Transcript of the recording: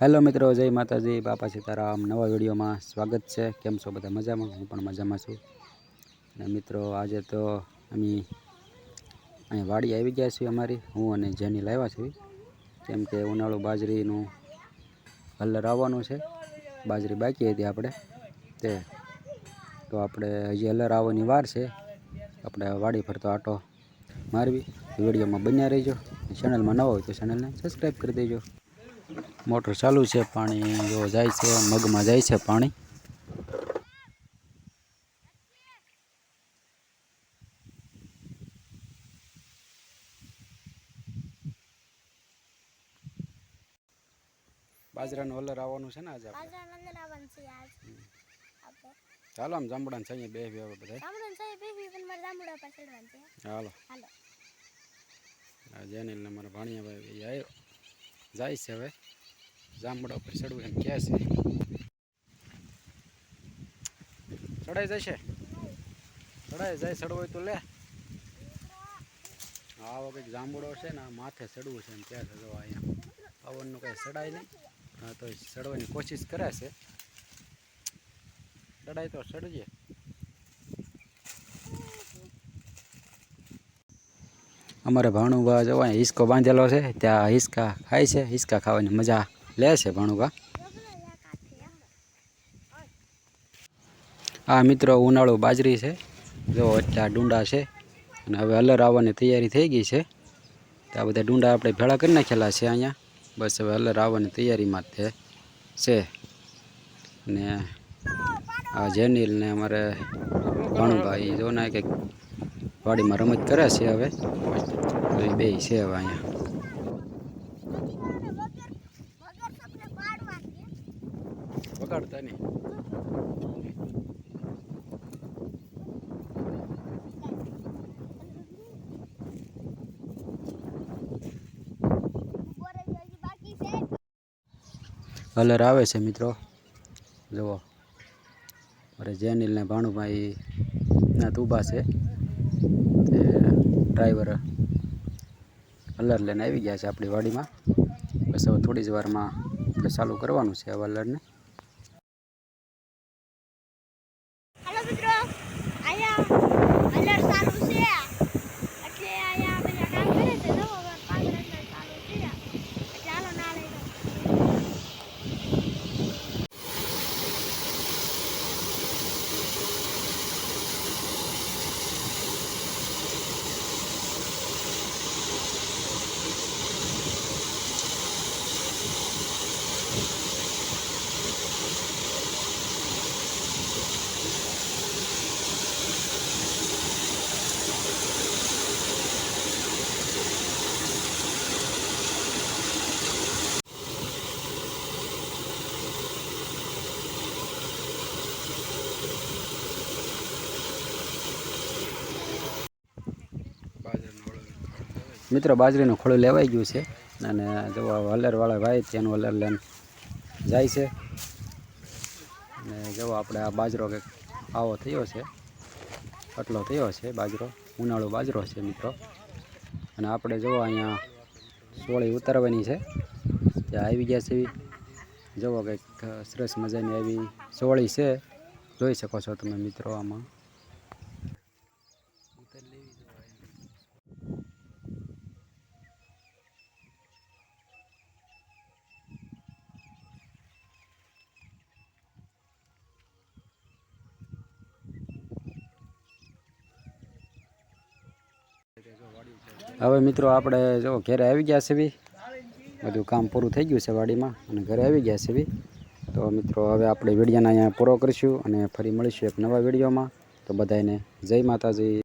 Hello મિત્રો, જય માતાજી, બાપા સીતારામ. નવા વિડીયોમાં સ્વાગત છે. કેમ છો બધા મજામાં? હું પણ મજામાં છું. અને મિત્રો, આજે તો અમે અહીં વાડી આવી ગયા છીએ અમારી. હું અને જેની લાવ્યા છીએ. કેમ કે ઉનાળુ બાજરીનું હલર આવવાનું છે. બાજરી બાકી હતી આપણે. તે તો આપણે હજી હલર આવવાની વાર છે. આપણે વાડી ફરતો આટો મારવી. વિડીયોમાં બન્યા રહીજો. ચેનલમાં નવા હોય તો ચેનલને સબસ્ક્રાઈબ કરી દેજો. મોટર ચાલુ છે પાણી જો જાય છે મગમાં જાય છે પાણી. બાજરાનું અલર આવવાનું છે ને આજે ચાલો આમ જાંબુડાને છે બે બે બધા હાલો. હાલો. આ જેનિલ ને મારા ભાણિયા ભાઈ આવ્યો જાય છે હવે. જાંબુડા પર ચડવું એમ કહે છે. ચડાઈ જશે? ચડાઈ જાય, ચડવો તો લે. આ વખત જાંબુડો છે ને માથે ચડવું છે એમ કહે છે જો અહીંયા. પવનનું કંઈ ચડાય નહીં. તો ચડવાની કોશિશ કરે છે. ચડાય તો ચડજે અમારે ભાણુભા જો અહીંયા હિસકો બાંધેલો છે, ત્યાં હિસકા ખાય છે, હિસકા ખાવાની મજા. લે છે ભણુકા આ મિત્રો, ઉનાળુ બાજરી છે. જો એટલા ડુંડા છે અને હવે અલર આવવાની તૈયારી થઈ ગઈ છે. તો આ બધા ડુંડા આપણે ભેળા કરી નાખેલા છે અહીંયા. બસ હવે અલર આવવાની તૈયારીમાં તે છે. અને આ જેનિલ ને અમારે ભણુભાઈ, જો ને કંઈક વાડીમાં રમત કરે છે હવે. બે છે હવે અહીંયા. વગાડતા નહીં. કલર આવે છે મિત્રો. જુઓ. અરે જેનિલ ને ભાણુભાઈ ના ઊભા છે. તે ડ્રાઈવર કલર લઈને આવી ગયા છે આપણી વાડીમાં. બસ હવે થોડી જ વારમાં ચાલુ કરવાનું છે આ કલરને હાલો મિત્રો અહીંયા અલર સારું છે એટલે અહીંયા બધા કામ કરે છે નવો વાર પાંચ રસ્તા ચાલુ છે એટલે હાલો ના લઈ લો મિત્રો બાજરીનું ખોળું લેવાઈ ગયું છે અને જો હલરવાળા ભાઈ ત્યાંનું હલર લઈને જાય છે. અને જો આપણે આ બાજરો કંઈક આવો થયો છે, આટલો થયો છે બાજરો, ઉનાળો બાજરો છે મિત્રો. અને આપણે જો અહીંયા સોળી ઉતારવાની છે, ત્યાં આવી ગયા છે. જુઓ કંઈક સરસ મજાની એવી સોળી છે. જોઈ શકો છો તમે મિત્રો આમાં. હવે મિત્રો આપણે જો ઘરે આવી ગયા છે બી. બધું કામ પૂરું થઈ ગયું છે વાડીમાં અને ઘરે આવી ગયા છે બી. તો મિત્રો હવે આપણે વિડીયોને અહીંયા પૂરો કરીશું અને ફરી મળીશું એક નવા વિડીયોમાં. તો બધાને જય માતાજી.